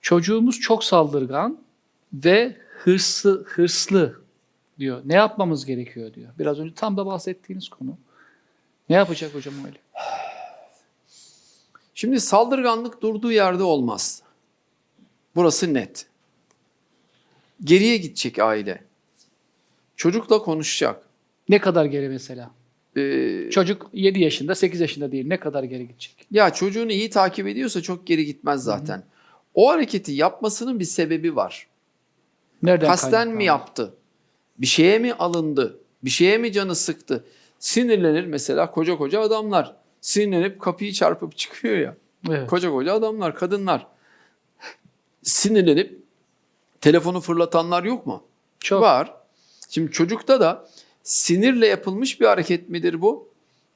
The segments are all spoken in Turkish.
Çocuğumuz çok saldırgan ve hırslı, hırslı diyor. Ne yapmamız gerekiyor diyor. Biraz önce tam da bahsettiğiniz konu. Ne yapacak hocam öyle? Şimdi saldırganlık durduğu yerde olmaz. Burası net. Geriye gidecek aile. Çocukla konuşacak. Ne kadar geri mesela? Ee, Çocuk 7 yaşında, 8 yaşında değil. Ne kadar geri gidecek? ya çocuğunu iyi takip ediyorsa çok geri gitmez zaten. O hareketi yapmasının bir sebebi var. Nereden Kasten mi yaptı? Bir şeye mi alındı? Bir şeye mi canı sıktı? Sinirlenir mesela koca koca adamlar. Sinirlenip kapıyı çarpıp çıkıyor ya. Evet. Koca koca adamlar, kadınlar. Sinirlenip telefonu fırlatanlar yok mu? Çok. Var. Şimdi çocukta da sinirle yapılmış bir hareket midir bu?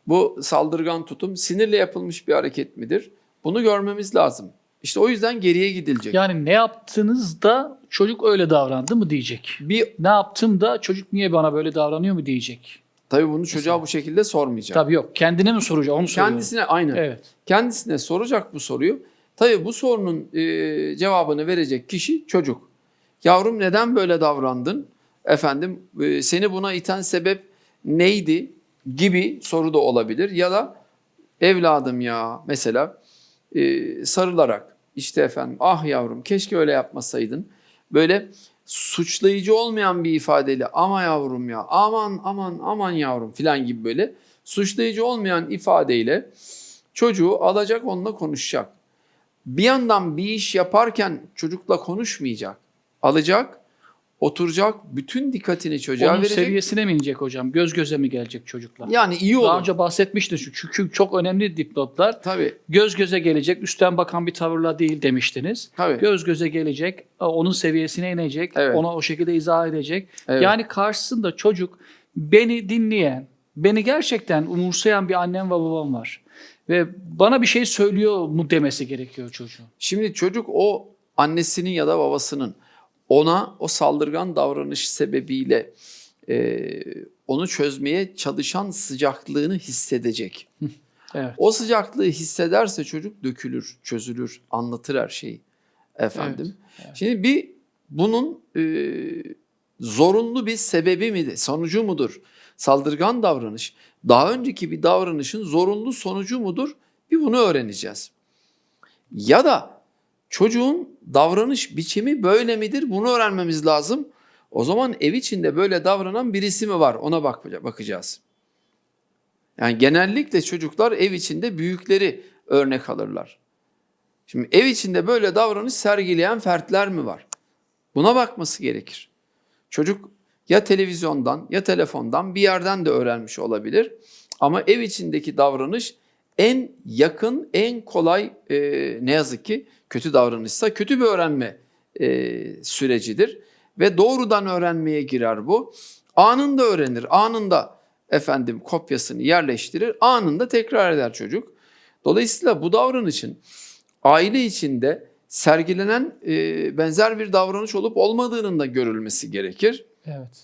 Bu saldırgan tutum sinirle yapılmış bir hareket midir? Bunu görmemiz lazım. İşte o yüzden geriye gidilecek. Yani ne yaptığınızda çocuk öyle davrandı mı diyecek. Bir Ne yaptım da çocuk niye bana böyle davranıyor mu diyecek. tabii bunu çocuğa bu şekilde sormayacak. Tabii yok. Kendine mi soracak? Onu soruyorum. Kendisine aynen. Evet. Kendisine soracak bu soruyu. Tabii bu sorunun e, cevabını verecek kişi çocuk. Yavrum neden böyle davrandın? Efendim e, seni buna iten sebep neydi? Gibi soru da olabilir. Ya da evladım ya mesela e, sarılarak işte efendim ah yavrum keşke öyle yapmasaydın. Böyle suçlayıcı olmayan bir ifadeyle ama yavrum ya aman aman aman yavrum filan gibi böyle suçlayıcı olmayan ifadeyle çocuğu alacak onunla konuşacak. Bir yandan bir iş yaparken çocukla konuşmayacak. Alacak, oturacak, bütün dikkatini çocuğa Onun verecek. seviyesine mi inecek hocam? Göz göze mi gelecek çocukla? Yani iyi olur. Daha önce bahsetmiştiniz şu- çünkü çok önemli dipnotlar. Tabii, Göz göze gelecek, üstten bakan bir tavırla değil demiştiniz. tabii. Göz göze gelecek, onun seviyesine inecek, Evet. ona o şekilde izah edecek. Evet. Yani karşısında çocuk beni dinleyen, beni gerçekten umursayan bir annem ve babam var. Ve bana bir şey söylüyor mu demesi gerekiyor çocuğun. Şimdi çocuk o annesinin ya da babasının ona o saldırgan davranış sebebiyle e, onu çözmeye çalışan sıcaklığını hissedecek. Evet. O sıcaklığı hissederse çocuk dökülür, çözülür, anlatır her şeyi. Efendim. Şimdi bir bunun e, zorunlu bir sebebi midir, sonucu mudur? Saldırgan davranış daha önceki bir davranışın zorunlu sonucu mudur? Bir bunu öğreneceğiz. Ya da çocuğun davranış biçimi böyle midir? Bunu öğrenmemiz lazım. O zaman ev içinde böyle davranan birisi mi var? Ona bak bakacağız. Yani genellikle çocuklar ev içinde büyükleri örnek alırlar. Şimdi ev içinde böyle davranış sergileyen fertler mi var? Buna bakması gerekir. Çocuk ya televizyondan ya telefondan bir yerden de öğrenmiş olabilir. Ama ev içindeki davranış en yakın, en kolay e, ne yazık ki kötü davranışsa kötü bir öğrenme e, sürecidir. Ve doğrudan öğrenmeye girer bu. Anında öğrenir, anında efendim kopyasını yerleştirir, anında tekrar eder çocuk. Dolayısıyla bu davranışın aile içinde sergilenen e, benzer bir davranış olup olmadığının da görülmesi gerekir. Evet.